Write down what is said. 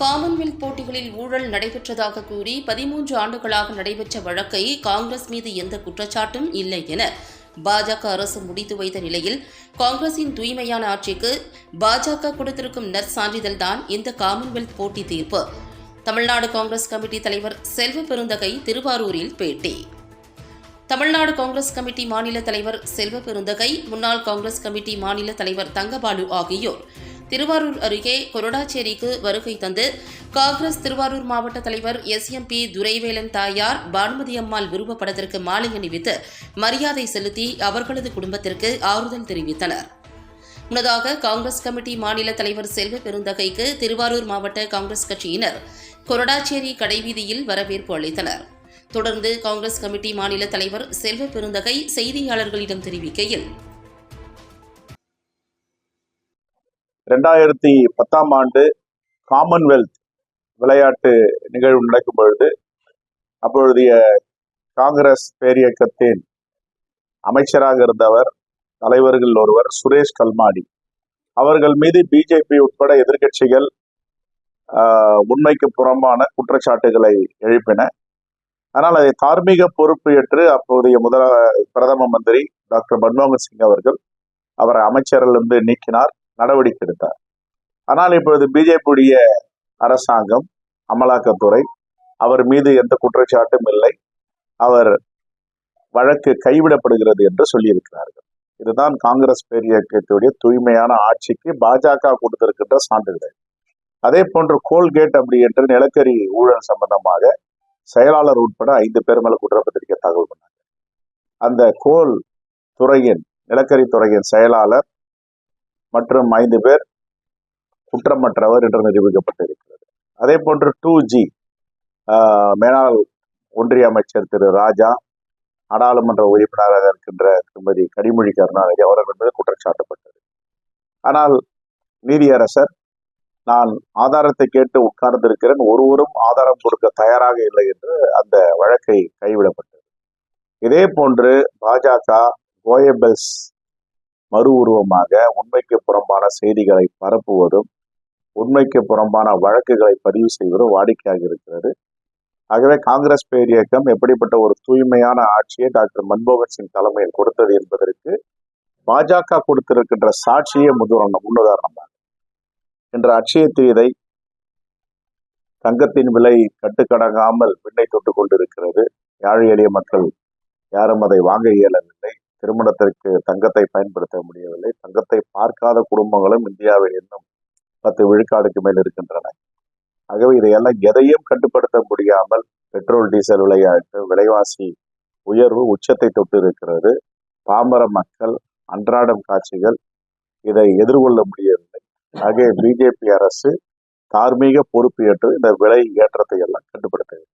Commonwealth போட்டிகளில் ஊழல் நடைபெற்றதாக கூறி பதிமூன்று ஆண்டுகளாக நடைபெற்ற வழக்கை காங்கிரஸ் மீது எந்த குற்றச்சாட்டும் இல்லை என பாஜக அரசு முடித்து வைத்த நிலையில் காங்கிரசின் தூய்மையான ஆட்சிக்கு பாஜக கொடுத்திருக்கும் நற்சான்றிதழ்தான் இந்த காமன்வெல்த் போட்டி தீர்ப்பு. தமிழ்நாடு காங்கிரஸ் கமிட்டி தலைவர் செல்வ பெருந்தகை திருவாரூரில் பேட்டி. தமிழ்நாடு காங்கிரஸ் கமிட்டி மாநில தலைவர் செல்வ பெருந்தகை முன்னாள் காங்கிரஸ் கமிட்டி மாநில தலைவர் தங்கபாலு ஆகியோர் திருவாரூர் அருகே கொரடாச்சேரிக்கு வருகை தந்து காங்கிரஸ் திருவாரூர் மாவட்ட தலைவர் எஸ். எம். பி. துரைவேலன் தாயார் பானுமதி அம்மாள் விருப்பப்படத்திற்கு மாலை அணிவித்து மரியாதை செலுத்தி அவர்களது குடும்பத்திற்கு ஆறுதல் தெரிவித்தனர். முன்னதாக காங்கிரஸ் கமிட்டி மாநில தலைவர் செல்வ பெருந்தகைக்கு திருவாரூர் மாவட்ட காங்கிரஸ் கட்சியினர் கொரடாச்சேரி கடைவீதியில் வரவேற்பு அளித்தனர். தொடர்ந்து காங்கிரஸ் கமிட்டி மாநில தலைவர் செல்வ பெருந்தகை செய்தியாளர்களிடம் தெரிவிக்கையில் ரெண்டாயிரத்தி பத்தாம் ஆண்டு காமன்வெல்த் விளையாட்டு நிகழ்வு நடக்கும் பொழுது அப்பொழுதைய காங்கிரஸ் பேரியக்கத்தின் அமைச்சராக இருந்தவர் தலைவர்கள் ஒருவர் சுரேஷ் கல்மாடி. அவர்கள் மீது பிஜேபி உட்பட எதிர்க்கட்சிகள் உண்மைக்கு புறம்பான குற்றச்சாட்டுகளை எழுப்பின. ஆனால் அதை தார்மீக பொறுப்பு ஏற்று அப்போதைய முதல பிரதம மந்திரி டாக்டர் மன்மோகன் சிங் அவர்கள் அவரை அமைச்சரிலிருந்து நீக்கினார். நடவடிக்கை எடுத்தார் ஆனால் இப்பொழுது பிஜேபியுடைய அரசாங்கம் அமலாக்கத்துறை அவர் மீது எந்த குற்றச்சாட்டும் இல்லை. அவர் வழக்கு கைவிடப்படுகிறது என்று சொல்லியிருக்கிறார்கள். இதுதான் காங்கிரஸ் பேரியக்கத்துடைய தூய்மையான ஆட்சிக்கு பாஜக கொடுத்திருக்கின்ற சான்றிதழ். அதே போன்று கோல்கேட் அப்படி என்று நிலக்கரி ஊழல் சம்பந்தமாக செயலாளர் உட்பட ஐந்து பேர் மேல குற்றப்பத்திரிக்கை தகவல் பண்ணாங்க அந்த கோல் துறையின் நிலக்கரி துறையின் செயலாளர் மற்றும் ஐந்து பேர் குற்றமற்றவர் என்று நிரூபிக்கப்பட்டிருக்கிறது. அதே போன்று டூ ஜி மேலாள் ஒன்றிய அமைச்சர் திரு ராஜா நாடாளுமன்ற உறுப்பினராக இருக்கின்ற திருமதி கனிமொழி கருணாநிதி அவர்கள் மீது குற்றச்சாட்டப்பட்டது ஆனால் நீதியரசர் நான் ஆதாரத்தை கேட்டு உட்கார்ந்திருக்கிறேன் ஒருவரும் ஆதாரம் கொடுக்க தயாராக இல்லை என்று அந்த வழக்கை கைவிடப்பட்டது. இதே போன்று பாஜக கோயபெல்ஸ் மறு உருவமாக உண்மைக்கு புறம்பான செய்திகளை பரப்புவதும் உண்மைக்கு புறம்பான வழக்குகளை பதிவு செய்வதும் வாடிக்கையாக இருக்கிறது. ஆகவே காங்கிரஸ் பேரியக்கம் எப்படிப்பட்ட ஒரு தூய்மையான ஆட்சியை டாக்டர் மன்மோகன் சிங் தலைமையில் கொடுத்தது என்பதற்கு பாஜக கொடுத்திருக்கின்ற சாட்சியே முதுரணம் முன்னுதாரணமாக. என்ற அட்சய தீதை தங்கத்தின் விலை கட்டுக்கடங்காமல் விண்ணை தொட்டு கொண்டிருக்கிறது. ஏழை எளிய மக்கள் யாரும் அதை வாங்க இயலவில்லை. திருமணத்திற்கு தங்கத்தை பயன்படுத்த முடியவில்லை. தங்கத்தை பார்க்காத குடும்பங்களும் இந்தியாவில் இன்னும் பத்து விழுக்காடுக்கு மேல் இருக்கின்றன. ஆகவே இதையெல்லாம் எதையும் கட்டுப்படுத்த முடியாமல் பெட்ரோல் டீசல் விளையாட்டு விலைவாசி உயர்வு உச்சத்தை தொட்டு இருக்கிறது. பாமர மக்கள் அன்றாடம் காட்சிகள் இதை எதிர்கொள்ள முடியவில்லை. ஆகவே பிஜேபி அரசு தார்மீக பொறுப்பு ஏற்று இந்த விலை ஏற்றத்தை எல்லாம் கட்டுப்படுத்த வேண்டும்